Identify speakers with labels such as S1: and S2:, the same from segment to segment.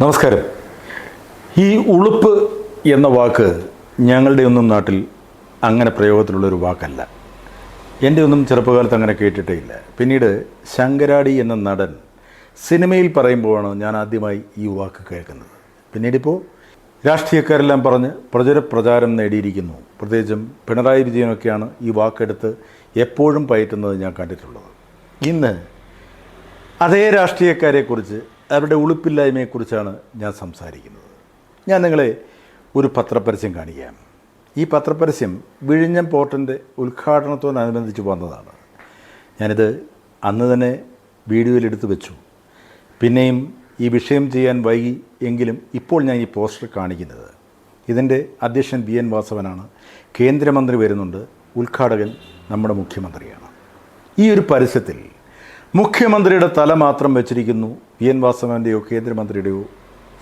S1: നമസ്കാരം. ഈ ഉളുപ്പ് എന്ന വാക്ക് ഞങ്ങളുടെ ഒന്നും നാട്ടിൽ അങ്ങനെ പ്രയോഗത്തിലുള്ളൊരു വാക്കല്ല. എന്റെ ഒന്നും ചെറുപ്പകാലത്ത് അങ്ങനെ കേട്ടിട്ടേ ഇല്ല. പിന്നീട് ശങ്കരാടി എന്ന നടൻ സിനിമയിൽ പറയുമ്പോഴാണ് ഞാൻ ആദ്യമായി ഈ വാക്ക് കേൾക്കുന്നത്. പിന്നീടിപ്പോൾ രാഷ്ട്രീയക്കാരെല്ലാം പറഞ്ഞ് പ്രചര പ്രചാരം നേടിയിരിക്കുന്നു. പ്രത്യേകിച്ചും പിണറായി വിജയനൊക്കെയാണ് ഈ വാക്കെടുത്ത് എപ്പോഴും പയറ്റുന്നത് ഞാൻ കണ്ടിട്ടുള്ളത്. ഇന്ന് അതേ രാഷ്ട്രീയക്കാരെക്കുറിച്ച് അവരുടെ ഉളുപ്പില്ലായ്മയെക്കുറിച്ചാണ് ഞാൻ സംസാരിക്കുന്നത്. ഞാൻ നിങ്ങളെ ഒരു പത്രപരസ്യം കാണിക്കാം. ഈ പത്രപരസ്യം വിഴിഞ്ഞം പോർട്ടിന്റെ ഉദ്ഘാടനത്തോടനുബന്ധിച്ച് വന്നതാണ്. ഞാനിത് അന്ന് തന്നെ വീഡിയോയിൽ എടുത്തു വെച്ചു. പിന്നെയും ഈ വിഷയം ചെയ്യാൻ വൈകി എങ്കിലും ഇപ്പോൾ ഞാൻ ഈ പോസ്റ്റർ കാണിക്കുന്നത്. ഇതിന്റെ അധ്യക്ഷൻ ബി എൻ വാസവനാണ്. കേന്ദ്രമന്ത്രി വരുന്നുണ്ട്. ഉദ്ഘാടകൻ നമ്മുടെ മുഖ്യമന്ത്രിയാണ്. ഈ ഒരു പരസ്യത്തിൽ മുഖ്യമന്ത്രിയുടെ തല മാത്രം വെച്ചിരിക്കുന്നു വി എൻ വാസവന്റെയോ കേന്ദ്രമന്ത്രിയുടെയോ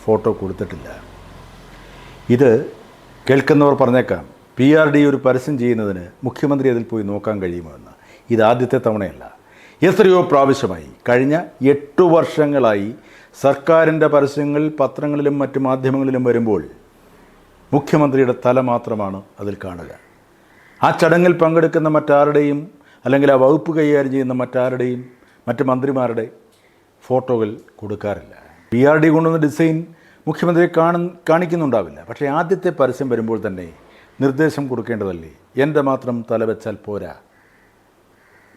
S1: ഫോട്ടോ കൊടുത്തിട്ടില്ല. ഇത് കേൾക്കുന്നവർ പറഞ്ഞേക്കാം. പി ആർ ഡി ഒരു പരസ്യം ചെയ്യുന്നതിന് മുഖ്യമന്ത്രി അതിൽ പോയി നോക്കാൻ കഴിയുമോ എന്ന് ഇത് ആദ്യത്തെ തവണയല്ല. എത്രയോ പ്രാവശ്യമായി കഴിഞ്ഞ എട്ടു വർഷങ്ങളായി സർക്കാരിന്റെ പരസ്യങ്ങൾ പത്രങ്ങളിലും മറ്റ് മാധ്യമങ്ങളിലും വരുമ്പോൾ മുഖ്യമന്ത്രിയുടെ തല മാത്രമാണ് അതിൽ കാണുക. ആ ചടങ്ങിൽ പങ്കെടുക്കുന്ന മറ്റാരുടെയും അല്ലെങ്കിൽ ആ വകുപ്പ് കൈകാര്യം ചെയ്യുന്ന മറ്റാരുടെയും മറ്റ് മന്ത്രിമാരുടെ ഫോട്ടോകൾ കൊടുക്കാറില്ല. പി ആർ ഡി കൊണ്ടുവന്ന ഡിസൈൻ മുഖ്യമന്ത്രി കാണു കാണിക്കുന്നുണ്ടാവില്ല. പക്ഷേ ആദ്യത്തെ പരസ്യം വരുമ്പോൾ തന്നെ നിർദ്ദേശം കൊടുക്കേണ്ടതല്ലേ? എന്റെ മാത്രം തലവെച്ചാൽ പോരാ.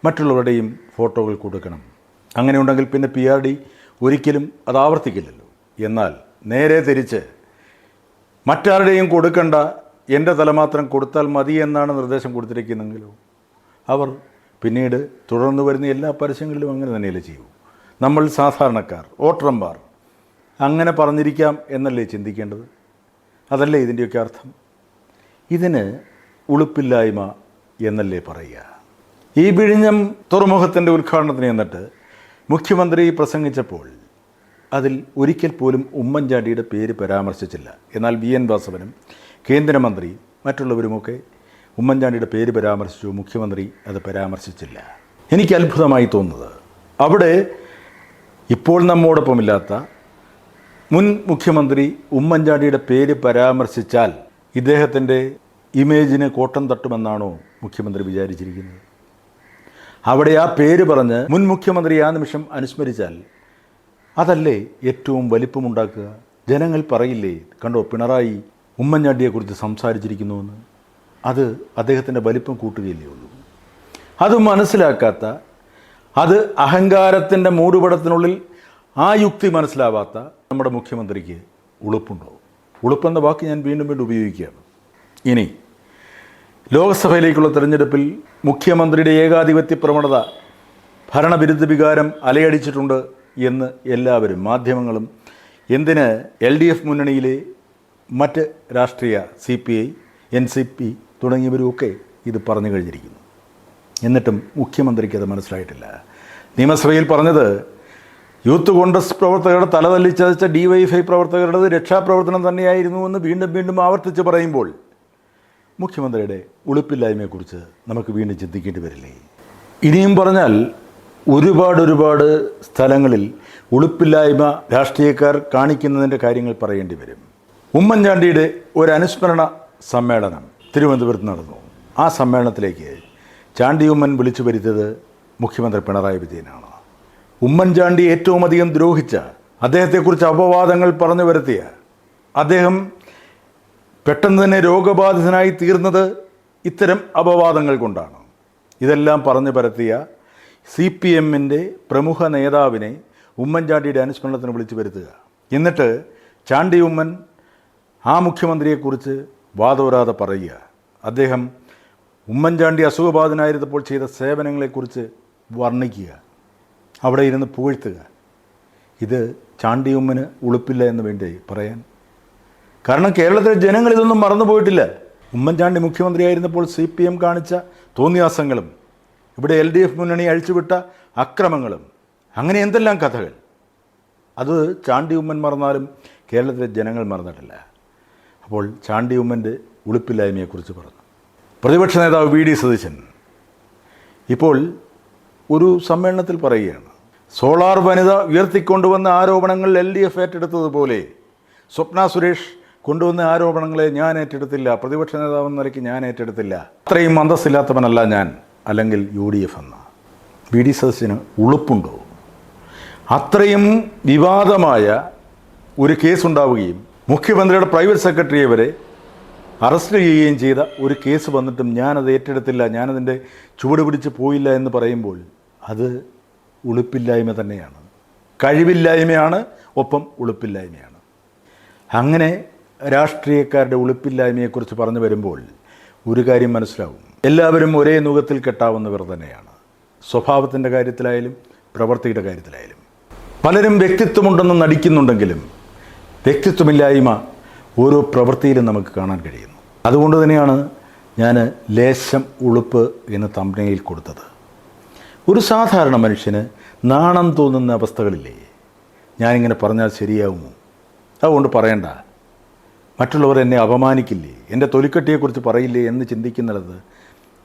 S1: മറ്റുള്ളവരുടെയും ഫോട്ടോകൾ കൊടുക്കണം. അങ്ങനെ ഉണ്ടെങ്കിൽ പിന്നെ പി ആർ ഡി ഒരിക്കലും അത് ആവർത്തിക്കില്ലല്ലോ. എന്നാൽ നേരെ തിരിച്ച് മറ്റാരുടെയും കൊടുക്കണ്ട എന്റെ തല മാത്രം കൊടുത്താൽ മതി എന്നാണ് നിർദ്ദേശം കൊടുത്തിരിക്കുന്നതെങ്കിലോ? അവർ പിന്നീട് തുടർന്ന് വരുന്ന എല്ലാ പരസ്യങ്ങളിലും അങ്ങനെ തന്നെയല്ലേ ചെയ്യൂ. നമ്മൾ സാധാരണക്കാർ വോട്ടർമാർ അങ്ങനെ പറഞ്ഞിരിക്കാം എന്നല്ലേ ചിന്തിക്കേണ്ടത്? അതല്ലേ ഇതിന്റെയൊക്കെ അർത്ഥം? ഇതിന് ഉളുപ്പില്ലായ്മ എന്നല്ലേ പറയുക? ഈ വിഴിഞ്ഞം തുറമുഖത്തിന്റെ ഉദ്ഘാടനത്തിന് എന്നിട്ട് മുഖ്യമന്ത്രി പ്രസംഗിച്ചപ്പോൾ അതിൽ ഒരിക്കൽ പോലും ഉമ്മൻചാണ്ടിയുടെ പേര് പരാമർശിച്ചില്ല. എന്നാൽ വി. എൻ. വാസവനും കേന്ദ്രമന്ത്രി മറ്റുള്ളവരുമൊക്കെ ഉമ്മൻചാണ്ടിയുടെ പേര് പരാമർശിച്ചു മുഖ്യമന്ത്രി അത് പരാമർശിച്ചില്ല. എനിക്ക് അത്ഭുതമായി തോന്നുന്നത് അവിടെ ഇപ്പോൾ നമ്മോടൊപ്പമില്ലാത്ത മുൻ മുഖ്യമന്ത്രി ഉമ്മൻചാണ്ടിയുടെ പേര് പരാമർശിച്ചാൽ ഇദ്ദേഹത്തിന്റെ ഇമേജിന് കോട്ടം തട്ടുമെന്നാണോ മുഖ്യമന്ത്രി വിചാരിച്ചിരിക്കുന്നത്? അവിടെ ആ പേര് പറഞ്ഞ് മുൻ മുഖ്യമന്ത്രി ആ നിമിഷം അനുസ്മരിച്ചാൽ അതല്ലേ ഏറ്റവും വലിപ്പമുണ്ടാക്കുക? ജനങ്ങൾ പറയില്ലേ കണ്ടോ പിണറായി ഉമ്മൻചാണ്ടിയെക്കുറിച്ച് സംസാരിച്ചിരിക്കുന്നുവെന്ന് അത് അദ്ദേഹത്തിന്റെ വലിപ്പം കൂട്ടുകയില്ലേ ഉള്ളൂ. അത് മനസ്സിലാക്കാത്ത അത് അഹങ്കാരത്തിന്റെ മൂടുപടത്തിനുള്ളിൽ ആ യുക്തി മനസ്സിലാവാത്ത നമ്മുടെ മുഖ്യമന്ത്രിക്ക് ഉളുപ്പുണ്ടോ ഉളുപ്പെന്ന വാക്ക് ഞാൻ വീണ്ടും വീണ്ടും ഉപയോഗിക്കുകയാണ്. ഇനി ലോക്സഭയിലേക്കുള്ള തെരഞ്ഞെടുപ്പിൽ മുഖ്യമന്ത്രിയുടെ ഏകാധിപത്യ പ്രവണത ഭരണവിരുദ്ധ വികാരം അലയടിച്ചിട്ടുണ്ട് എന്ന് എല്ലാവരും മാധ്യമങ്ങളും എന്തിന് എൽ ഡി എഫ് മുന്നണിയിലെ മറ്റ് രാഷ്ട്രീയ C P I N C P തുടങ്ങിയവരുമൊക്കെ ഇത് പറഞ്ഞു കഴിഞ്ഞിരിക്കുന്നു. എന്നിട്ടും മുഖ്യമന്ത്രിക്ക് അത് മനസ്സിലായിട്ടില്ല. നിയമസഭയിൽ പറഞ്ഞത് യൂത്ത് കോൺഗ്രസ് പ്രവർത്തകരുടെ തലതല്ലിച്ചതച്ച ഡി വൈ എഫ് ഐ പ്രവർത്തകരുടേത് രക്ഷാപ്രവർത്തനം തന്നെയായിരുന്നു എന്ന് വീണ്ടും വീണ്ടും ആവർത്തിച്ച് പറയുമ്പോൾ മുഖ്യമന്ത്രിയുടെ ഉളുപ്പില്ലായ്മയെക്കുറിച്ച് നമുക്ക് വീണ്ടും ചിന്തിക്കേണ്ടി വരില്ലേ? ഇനിയും പറഞ്ഞാൽ ഒരുപാട് ഒരുപാട് സ്ഥലങ്ങളിൽ ഉളുപ്പില്ലായ്മ രാഷ്ട്രീയക്കാർ കാണിക്കുന്നതിന്റെ കാര്യങ്ങൾ പറയേണ്ടി വരും. ഉമ്മൻചാണ്ടിയുടെ ഒരു അനുസ്മരണ സമ്മേളനം തിരുവനന്തപുരത്ത് നടന്നു. ആ സമ്മേളനത്തിലേക്ക് ചാണ്ടി ഉമ്മൻ വിളിച്ചു വരുത്തിയത് മുഖ്യമന്ത്രി പിണറായി വിജയനാണ്. ഉമ്മൻചാണ്ടി ഏറ്റവും അധികം ദ്രോഹിച്ച അദ്ദേഹത്തെക്കുറിച്ച് അപവാദങ്ങൾ പറഞ്ഞു വരുത്തിയ അദ്ദേഹം പെട്ടെന്ന് തന്നെ രോഗബാധിതനായി തീർന്നത് ഇത്തരം അപവാദങ്ങൾ കൊണ്ടാണ്. ഇതെല്ലാം പറഞ്ഞു പരത്തിയ സി പി എമ്മിന്റെ പ്രമുഖ നേതാവിനെ ഉമ്മൻചാണ്ടിയുടെ അനുസ്മരണത്തിന് വിളിച്ചു വരുത്തുക. എന്നിട്ട് ചാണ്ടി ഉമ്മൻ ആ മുഖ്യമന്ത്രിയെക്കുറിച്ച് വാദോരാതെ പറയുക. അദ്ദേഹം ഉമ്മൻചാണ്ടി അസുഖബാധനായിരുന്നപ്പോൾ ചെയ്ത സേവനങ്ങളെക്കുറിച്ച് വർണിക്കുക അവിടെ ഇരുന്ന് പുകഴ്ത്തുക. ഇത് ചാണ്ടി ഉമ്മന് ഉളുപ്പില്ല എന്ന് വേണ്ടി പറയാൻ? കാരണം കേരളത്തിലെ ജനങ്ങൾ ഇതൊന്നും മറന്നുപോയിട്ടില്ല ഉമ്മൻചാണ്ടി മുഖ്യമന്ത്രിയായിരുന്നപ്പോൾ സി പി എം കാണിച്ച തോന്നിയാസങ്ങളും ഇവിടെ എൽ ഡി എഫ് മുന്നണി അഴിച്ചുവിട്ട അക്രമങ്ങളും അങ്ങനെ എന്തെല്ലാം കഥകൾ? അത് ചാണ്ടി ഉമ്മൻ മറന്നാലും കേരളത്തിലെ ജനങ്ങൾ മറന്നിട്ടില്ല. അപ്പോൾ ചാണ്ടി ഉമ്മന്റെ ഉളുപ്പില്ലായ്മയെക്കുറിച്ച് പറഞ്ഞു. പ്രതിപക്ഷ നേതാവ് വി ഡി സതീശൻ ഇപ്പോൾ ഒരു സമ്മേളനത്തിൽ പറയുകയാണ്. സോളാർ വനിത ഉയർത്തിക്കൊണ്ടുവന്ന ആരോപണങ്ങൾ എൽ ഡി എഫ് ഏറ്റെടുത്തതുപോലെ സ്വപ്ന സുരേഷ് കൊണ്ടുവന്ന ആരോപണങ്ങളെ ഞാൻ ഏറ്റെടുത്തില്ല പ്രതിപക്ഷ നേതാവെന്ന നിലയ്ക്ക് ഞാൻ ഏറ്റെടുത്തില്ല. അത്രയും അന്തസ്സില്ലാത്തവനല്ല ഞാൻ അല്ലെങ്കിൽ യു ഡി എഫ് എന്ന. വി ഡി സദസ്സിന് ഉളുപ്പുണ്ടോ? അത്രയും വിവാദമായ ഒരു കേസ് കേസുണ്ടാവുകയും മുഖ്യമന്ത്രിയുടെ പ്രൈവറ്റ് സെക്രട്ടറിയെ വരെ അറസ്റ്റ് ചെയ്യുകയും ചെയ്ത ഒരു കേസ് വന്നിട്ടും ഞാനത് ഏറ്റെടുത്തില്ല ഞാനതിന്റെ ചുവട് പിടിച്ച് പോയില്ല എന്ന് പറയുമ്പോൾ അത് ഉളുപ്പില്ലായ്മ തന്നെയാണ്. കഴിവില്ലായ്മയാണ് ഒപ്പം ഉളുപ്പില്ലായ്മയാണ്. അങ്ങനെ രാഷ്ട്രീയക്കാരുടെ ഉളുപ്പില്ലായ്മയെക്കുറിച്ച് പറഞ്ഞു വരുമ്പോൾ ഒരു കാര്യം മനസ്സിലാവും. എല്ലാവരും ഒരേ നുഖത്തിൽ കെട്ടാവുന്നവർ തന്നെയാണ്. സ്വഭാവത്തിന്റെ കാര്യത്തിലായാലും പ്രവൃത്തിയുടെ കാര്യത്തിലായാലും. പലരും വ്യക്തിത്വമുണ്ടെന്ന് നടിക്കുന്നുണ്ടെങ്കിലും വ്യക്തിത്വമില്ലായ്മ ഓരോ പ്രവൃത്തിയിലും നമുക്ക് കാണാൻ കഴിയുന്നു. അതുകൊണ്ട് തന്നെയാണ് ഞാൻ ലേശം ഉളുപ്പ് എന്ന് തമ്പനയിൽ കൊടുത്തത്. ഒരു സാധാരണ മനുഷ്യന് നാണം തോന്നുന്ന അവസ്ഥകളില്ലേ? ഞാനിങ്ങനെ പറഞ്ഞാൽ ശരിയാവുമോ? അതുകൊണ്ട് പറയണ്ട. മറ്റുള്ളവർ എന്നെ അപമാനിക്കില്ലേ? എന്റെ തൊലിക്കട്ടിയെക്കുറിച്ച് പറയില്ലേ എന്ന് ചിന്തിക്കുന്നിടത്ത്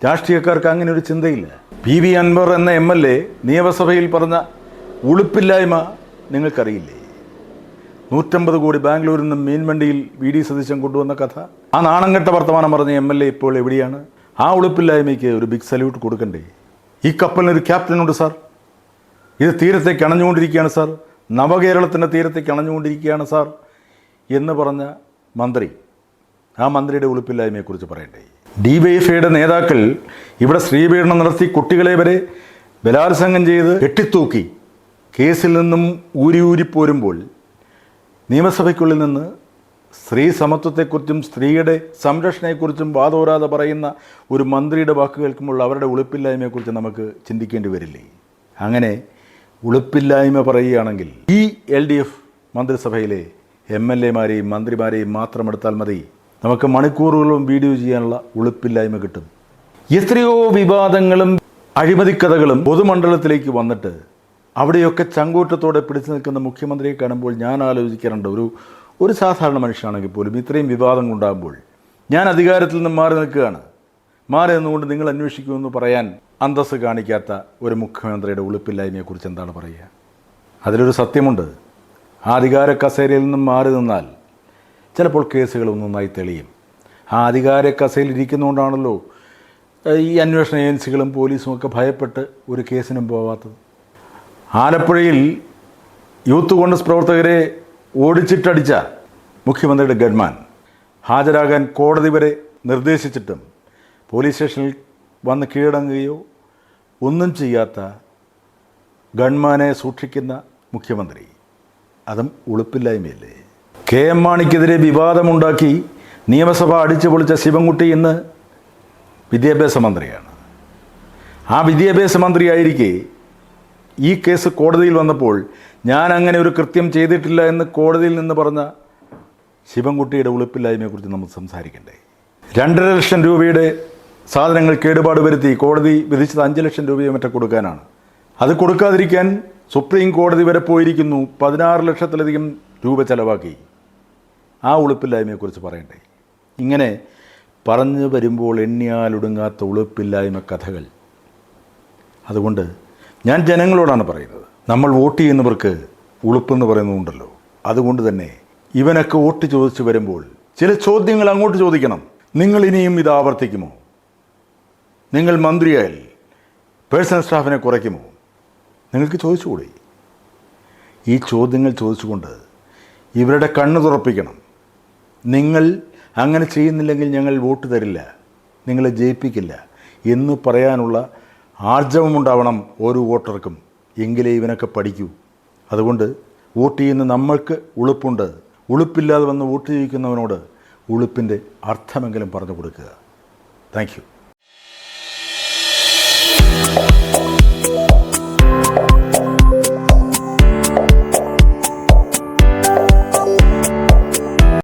S1: രാഷ്ട്രീയക്കാർക്ക് അങ്ങനെ ഒരു ചിന്തയില്ല. പി വി അൻവർ എന്ന എം എൽ എ നിയമസഭയിൽ പറഞ്ഞ ഉളുപ്പില്ലായ്മ നിങ്ങൾക്കറിയില്ലേ? നൂറ്റമ്പത് കോടി ബാംഗ്ലൂരിൽ നിന്ന് മീൻവണ്ടിയിൽ വി ഡി സതീശൻ കൊണ്ടുവന്ന കഥ. ആ നാണംകെട്ട വർത്തമാനം പറഞ്ഞ എം എൽ എ ഇപ്പോൾ എവിടെയാണ്? ആ ഉളുപ്പില്ലായ്മയ്ക്ക് ഒരു ബിഗ് സല്യൂട്ട് കൊടുക്കണ്ടേ? ഈ കപ്പലിനൊരു ക്യാപ്റ്റനുണ്ട് സാർ ഇത് തീരത്തേക്ക് അണഞ്ഞുകൊണ്ടിരിക്കുകയാണ് സാർ നവകേരളത്തിന്റെ തീരത്തേക്ക് അണഞ്ഞുകൊണ്ടിരിക്കുകയാണ് സാർ എന്ന് പറഞ്ഞ മന്ത്രി. ആ മന്ത്രിയുടെ ഉളുപ്പില്ലായ്മയെക്കുറിച്ച് പറയണ്ടേ? ഡി വൈ എഫ് ഐയുടെ നേതാക്കൾ ഇവിടെ സ്ത്രീപീഡനം നടത്തി കുട്ടികളെ വരെ ബലാത്സംഗം ചെയ്ത് കെട്ടിത്തൂക്കി. കേസിൽ നിന്നും ഊരി ഊരി പോരുമ്പോൾ നിയമസഭയ്ക്കുള്ളിൽ നിന്ന് സ്ത്രീ സമത്വത്തെക്കുറിച്ചും സ്ത്രീയുടെ സംരക്ഷണയെക്കുറിച്ചും വാദോരാതെ പറയുന്ന ഒരു മന്ത്രിയുടെ വാക്ക് കേൾക്കുമ്പോൾ അവരുടെ ഉളുപ്പില്ലായ്മയെക്കുറിച്ച് നമുക്ക് ചിന്തിക്കേണ്ടി വരില്ലേ? അങ്ങനെ ഉളുപ്പില്ലായ്മ പറയുകയാണെങ്കിൽ ഈ എൽ ഡി എഫ് മന്ത്രിസഭയിലെ എം എൽ എമാരെയും മന്ത്രിമാരെയും മാത്രം എടുത്താൽ മതി. നമുക്ക് മണിക്കൂറുകളും വീഡിയോ ചെയ്യാനുള്ള ഉളുപ്പില്ലായ്മ കിട്ടും. എത്രയോ വിവാദങ്ങളും അഴിമതിക്കഥകളും പൊതുമണ്ഡലത്തിലേക്ക് വന്നിട്ട് അവിടെയൊക്കെ ചങ്കൂറ്റത്തോടെ പിടിച്ചു നിൽക്കുന്ന മുഖ്യമന്ത്രിയെ കാണുമ്പോൾ ഞാൻ ആലോചിക്കാറുണ്ട്. ഒരു ഒരു സാധാരണ മനുഷ്യനാണെങ്കിൽ പോലും ഇത്രയും വിവാദങ്ങൾ ഉണ്ടാകുമ്പോൾ ഞാൻ അധികാരത്തിൽ നിന്ന് മാറി നിൽക്കുകയാണ്. മാറി നിന്നുകൊണ്ട് നിങ്ങൾ അന്വേഷിക്കുമെന്ന് പറയാൻ അന്തസ്സ് കാണിക്കാത്ത ഒരു മുഖ്യമന്ത്രിയുടെ ഉളുപ്പില്ലായ്മയെക്കുറിച്ച് എന്താണ് പറയുക? അതിലൊരു സത്യമുണ്ട്. ആ അധികാര കസേരയിൽ നിന്നും മാറി നിന്നാൽ ചിലപ്പോൾ കേസുകൾ നന്നായി തെളിയും. ആ അധികാര കസേരയിൽ ഇരിക്കുന്നതുകൊണ്ടാണല്ലോ ഈ അന്വേഷണ ഏജൻസികളും പോലീസും ഒക്കെ ഭയപ്പെട്ട് ഒരു കേസിനും പോവാത്തത്. ആലപ്പുഴയിൽ യൂത്ത് കോൺഗ്രസ് പ്രവർത്തകരെ ഓടിച്ചിട്ടടിച്ച മുഖ്യമന്ത്രിയുടെ ഗഡ്മാൻ ഹാജരാകാൻ കോടതി വരെ നിർദ്ദേശിച്ചിട്ടും പോലീസ് സ്റ്റേഷനിൽ വന്ന് കീഴടങ്ങുകയോ ഒന്നും ചെയ്യാത്ത ഗൺമാനെ സൂക്ഷിക്കുന്ന മുഖ്യമന്ത്രി. അതും ഉളുപ്പില്ലായ്മയല്ലേ? കെ എം മാണിക്കെതിരെ വിവാദമുണ്ടാക്കി നിയമസഭ അടിച്ചു പൊളിച്ച ശിവൻകുട്ടി ഇന്ന് വിദ്യാഭ്യാസ മന്ത്രിയാണ്. ആ വിദ്യാഭ്യാസ മന്ത്രിയായിരിക്കെ ഈ കേസ് കോടതിയിൽ വന്നപ്പോൾ ഞാൻ അങ്ങനെ ഒരു കൃത്യം ചെയ്തിട്ടില്ല എന്ന് കോടതിയിൽ നിന്ന് പറഞ്ഞ ശിവൻകുട്ടിയുടെ ഉളുപ്പില്ലായ്മയെക്കുറിച്ച് നമ്മൾ സംസാരിക്കണ്ടേ? രണ്ടര ലക്ഷം രൂപയുടെ സാധനങ്ങൾ കേടുപാട് വരുത്തി കോടതി വിധിച്ചത് അഞ്ച് ലക്ഷം രൂപയോ മറ്റോ കൊടുക്കാനാണ്. അത് കൊടുക്കാതിരിക്കാൻ സുപ്രീം കോടതി വരെ പോയിരിക്കുന്നു. പതിനാറ് ലക്ഷത്തിലധികം രൂപ ചെലവാക്കി. ആ ഉളുപ്പില്ലായ്മയെക്കുറിച്ച് പറയണ്ടേ? ഇങ്ങനെ പറഞ്ഞു വരുമ്പോൾ എണ്ണിയാലൊടുങ്ങാത്ത ഉളുപ്പില്ലായ്മ കഥകൾ. അതുകൊണ്ട് ഞാൻ ജനങ്ങളോടാണ് പറയുന്നത്. നമ്മൾ വോട്ട് ചെയ്യുന്നവർക്ക് ഉളുപ്പെന്ന് പറയുന്നുണ്ടല്ലോ. അതുകൊണ്ട് തന്നെ ഇവനൊക്കെ വോട്ട് ചോദിച്ചു വരുമ്പോൾ ചില ചോദ്യങ്ങൾ അങ്ങോട്ട് ചോദിക്കണം. നിങ്ങൾ ഇനിയും ഇത് ആവർത്തിക്കുമോ? നിങ്ങൾ മന്ത്രിയായാൽ പേഴ്സണൽ സ്റ്റാഫിനെ കുറയ്ക്കുമോ? നിങ്ങൾക്ക് ചോദിച്ചുകൂടി? ഈ ചോദ്യങ്ങൾ ചോദിച്ചുകൊണ്ട് ഇവരുടെ കണ്ണ് തുറപ്പിക്കണം. നിങ്ങൾ അങ്ങനെ ചെയ്യുന്നില്ലെങ്കിൽ ഞങ്ങൾ വോട്ട് തരില്ല. നിങ്ങളെ ജയിപ്പിക്കില്ല എന്ന് പറയാനുള്ള ആർജവമുണ്ടാവണം ഓരോ വോട്ടർക്കും. എങ്കിലേ ഇവനൊക്കെ പഠിക്കൂ. അതുകൊണ്ട് വോട്ട് ചെയ്യുന്ന നമ്മൾക്ക് ഉളുപ്പുണ്ട്. ഉളുപ്പില്ലാതെ വന്ന് വോട്ട് ചെയ്യിക്കുന്നവനോട് ഉളുപ്പിന്റെ അർത്ഥമെങ്കിലും പറഞ്ഞു കൊടുക്കുക. താങ്ക്